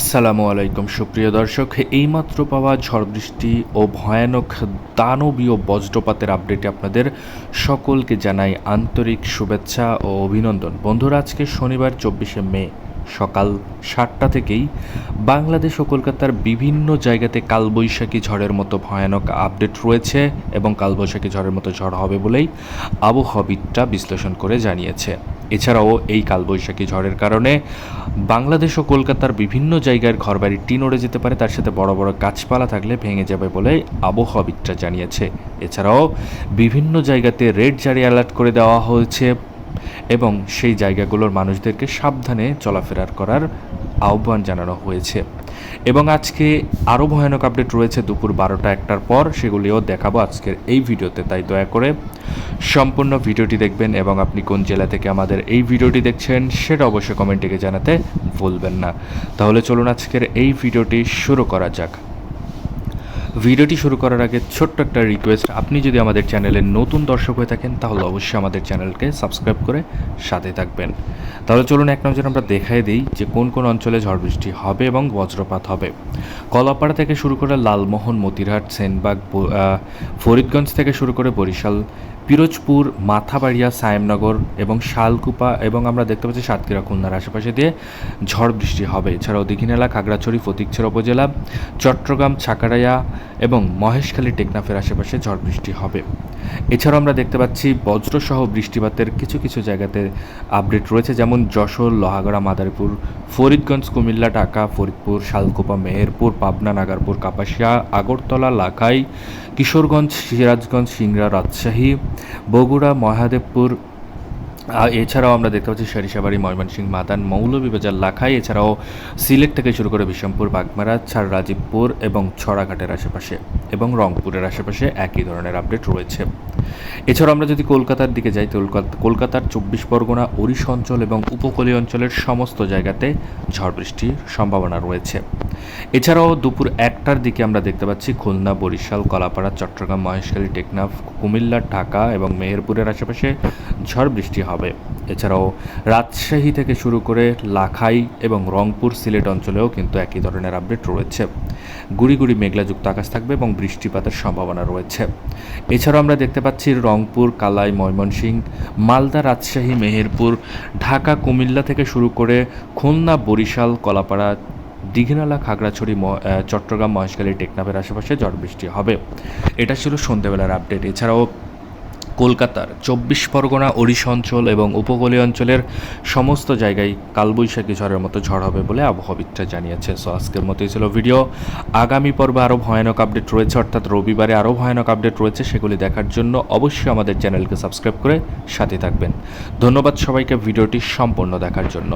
আসসালামু আলাইকুম, সুপ্রিয় দর্শক। এইমাত্র পাওয়া ঝড় বৃষ্টি ও ভয়ানক দানবীয় বজ্রপাতের আপডেটে আপনাদের সকলকে জানাই আন্তরিক শুভেচ্ছা ও অভিনন্দন। বন্ধুরা, আজকে শনিবার, চব্বিশে মে, সকাল সাতটা থেকেই বাংলাদেশ ও কলকাতার বিভিন্ন জায়গাতে কালবৈশাখী ঝড়ের মতো ভয়ানক আপডেট রয়েছে এবং কালবৈশাখী ঝড়ের মতো ঝড় হবে বলেই আবহাওয়াবিদটা বিশ্লেষণ করে জানিয়েছে। এছাড়াও এই কালবৈশাখী ঝড়ের কারণে বাংলাদেশ ও কলকাতার বিভিন্ন জায়গার ঘরবাড়ি টিন ওড়ে যেতে পারে, তার সাথে বড় বড় গাছপালা থাকলে ভেঙে যাবে বলে আবহাওয়াবিদরা জানিয়েছে। এছাড়াও বিভিন্ন জায়গাতে রেড জারি অ্যালার্ট করে দেওয়া হয়েছে। এবং সেই জায়গাগুলোর মানুষদেরকে সাবধানে চলাফেরার করার আহ্বান জানানো হয়েছে। এবং আজকে আরও ভয়ানক আপডেট রয়েছে দুপুর বারোটা একটার পর, সেগুলিও দেখাবো আজকের এই ভিডিওতে। তাই দয়া করে সম্পূর্ণ ভিডিওটি দেখবেন এবং আপনি কোন জেলা থেকে আমাদের এই ভিডিওটি দেখছেন সেটা অবশ্যই কমেন্টে জানাতে ভুলবেন না। তাহলে চলুন আজকের এই ভিডিওটি শুরু করা যাক। ভিডিওটি শুরু করার আগে ছোট্ট একটা রিকোয়েস্ট আপনি যদি আমাদের চ্যানেলে নতুন দর্শক হয়ে থাকেন, তাহলে অবশ্যই আমাদের চ্যানেলকে সাবস্ক্রাইব করে সাথে থাকবেন। তাহলে চলুন এক নজর আমরা দেখাই দিই যে কোন কোন অঞ্চলে ঝড় বৃষ্টি হবে এবং বজ্রপাত হবে। কলাপাড়া থেকে শুরু করে লালমোহন, মতিরহাট, সেনবাগ ফরিদগঞ্জ থেকে শুরু করে বরিশাল পিরোজপুর, মাথাবাড়িয়া, সায়েমনগর এবং শালকুপা এবং আমরা দেখতে পাচ্ছি সাতক্ষীরা, খুলনার আশেপাশে দিয়ে ঝড় বৃষ্টি হবে। এছাড়াও দীঘিনালা খাগড়াছড়ি, ফতিকছড়া উপজেলা, চট্টগ্রাম, ছাকারাইয়া এবং মহেশখালী, টেকনাফের আশেপাশে ঝড় বৃষ্টি হবে। এছাড়াও আমরা দেখতে পাচ্ছি বজ্রসহ বৃষ্টিপাতের কিছু কিছু জায়গাতে আপডেট রয়েছে, যেমন যশোর, লোহাগড়া, মাদারীপুর, ফরিদগঞ্জ, কুমিল্লা, ঢাকা, ফরিদপুর, শালকুপা, মেহেরপুর, পাবনা, নাগারপুর, কাপাসিয়া, আগরতলা, লাখাই, কিশোরগঞ্জ, সিরাজগঞ্জ, সিংড়া, রাজশাহী বগুড়া, মহাদেবপুর এছাড়াও আমরা দেখতে পাচ্ছি সারিসাবাড়ি, ময়মনসিংহ, মাদান, মৌলভীবাজার, লাখাই, এছাড়াও সিলেট থেকে শুরু করে বিশমপুর, বাগমারা, ছাড় রাজীবপুর এবং ছড়াঘাটের আশেপাশে এবং রংপুরের আশেপাশে একই ধরনের আপডেট রয়েছে। এছাড়াও আমরা যদি কলকাতার দিকে যাই, তো কলকাতার চব্বিশ পরগনা, ওড়িশা অঞ্চল এবং উপকূলীয় অঞ্চলের সমস্ত জায়গাতে ঝড় বৃষ্টির সম্ভাবনা রয়েছে। এছাড়াও দুপুর একটার দিকে আমরা দেখতে পাচ্ছি খুলনা, বরিশাল, কলাপাড়া, চট্টগ্রাম, মহেশখালী, টেকনাফ, কুমিল্লা, ঢাকা এবং মেহেরপুরের আশেপাশে ঝড় বৃষ্টি হবে। এছাড়াও রাজশাহী থেকে শুরু করে লাখাই এবং রংপুর সিলেট অঞ্চলেও কিন্তু একই ধরনের আপডেট রয়েছে। গুড়ি গুড়ি মেঘলাযুক্ত আকাশ থাকবে এবং বৃষ্টিপাতের সম্ভাবনা রয়েছে। এছাড়াও আমরা দেখতে পাচ্ছি রংপুর, কালাই, ময়মনসিংহ, মালদা রাজশাহী, মেহেরপুর, ঢাকা, কুমিল্লা থেকে শুরু করে খুলনা, বরিশাল, কলাপাড়া, দীঘিনালা, খাগড়াছড়ি চট্টগ্রাম, মহেশখালী, টেকনাফের আশেপাশে ঝড় বৃষ্টি হবে। এটা ছিল সন্ধ্যেবেলার আপডেট। এছাড়াও কলকাতার চব্বিশ পরগনা, ওড়িশা অঞ্চল এবং উপকূলীয় অঞ্চলের সমস্ত জায়গায় কালবৈশাখী ঝড়ের মতো ঝড় হবে বলে আবহাওয়াবিদরা জানিয়েছে। সো আজকের মতোই ছিল ভিডিও। আগামী পর্বে আরও ভয়ানক আপডেট রয়েছে, অর্থাৎ রবিবারে আরও ভয়ানক আপডেট রয়েছে, সেগুলি দেখার জন্য অবশ্যই আমাদের চ্যানেলকে সাবস্ক্রাইব করে সাথে থাকবেন। ধন্যবাদ সবাইকে ভিডিওটি সম্পূর্ণ দেখার জন্য।